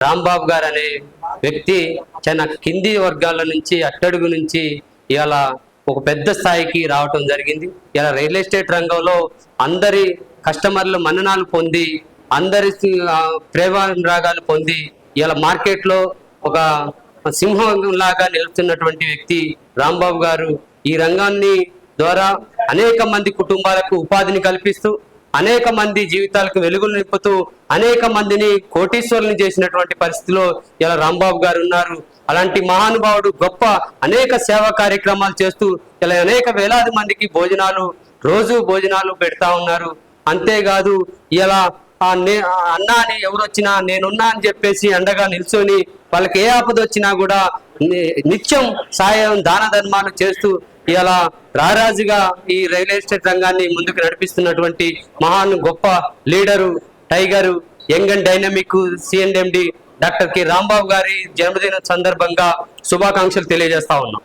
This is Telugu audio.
రాంబాబు గారు అనే వ్యక్తి చాలా కింది వర్గాల నుంచి అట్టడుగు నుంచి ఇలా ఒక పెద్ద స్థాయికి రావటం జరిగింది. ఇలా రియల్ ఎస్టేట్ రంగంలో అందరి కస్టమర్లు మన్ననాలు పొంది అందరి ప్రేమానురాగాలు పొంది ఇలా మార్కెట్లో ఒక సింహం లాగా నిలుస్తున్నటువంటి వ్యక్తి రాంబాబు గారు ఈ రంగాన్ని ద్వారా అనేక మంది కుటుంబాలకు ఉపాధిని కల్పిస్తూ అనేక మంది జీవితాలకు వెలుగులు నింపుతూ అనేక మందిని కోటీశ్వరుని చేసినటువంటి పరిస్థితిలో ఇలా రాంబాబు గారు ఉన్నారు. అలాంటి మహానుభావుడు గొప్ప అనేక సేవా కార్యక్రమాలు చేస్తూ ఇలా అనేక వేలాది మందికి భోజనాలు రోజు భోజనాలు పెడతా ఉన్నారు. అంతేకాదు ఇలా ఆ అన్న అని ఎవరు వచ్చినా నేనున్నా అని చెప్పేసి అండగా నిల్చొని వాళ్ళకి ఏ ఆపద వచ్చినా కూడా నిత్యం సాయం దాన ధర్మాలు చేస్తూ ఇలా రారాజుగా ఈ రియల్ ఎస్టేట్ రంగాన్ని ముందుకు నడిపిస్తున్నటువంటి మహాన్ గొప్ప leader tiger young and dynamic CMD doctor K Rambabu గారి జన్మదిన సందర్భంగా శుభాకాంక్షలు తెలియజేస్తా ఉన్నాం.